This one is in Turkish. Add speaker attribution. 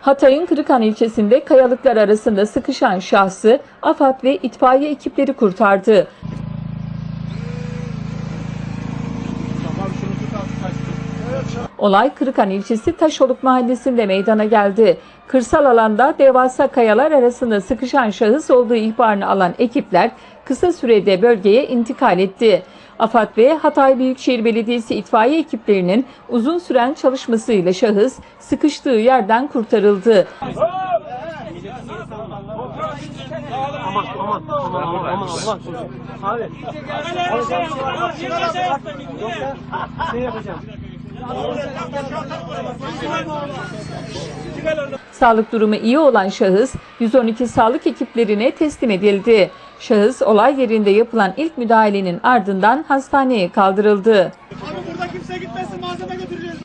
Speaker 1: Hatay'ın Kırıkan ilçesinde kayalıklar arasında sıkışan şahsı AFAD ve itfaiye ekipleri kurtardı. Olay Kırıkan ilçesi Taşoluk mahallesinde meydana geldi. Kırsal alanda devasa kayalar arasında sıkışan şahıs olduğu ihbarını alan ekipler kısa sürede bölgeye intikal etti. AFAD ve Hatay Büyükşehir Belediyesi itfaiye ekiplerinin uzun süren çalışmasıyla şahıs sıkıştığı yerden kurtarıldı.
Speaker 2: Aman aman aman aman aman Allah. Abi. Şey yapacağım.
Speaker 1: Sağlık durumu iyi olan şahıs 112 sağlık ekiplerine teslim edildi. Şahıs olay yerinde yapılan ilk müdahalenin ardından hastaneye kaldırıldı. Abi burada kimse gitmesin malzeme götüreceğiz.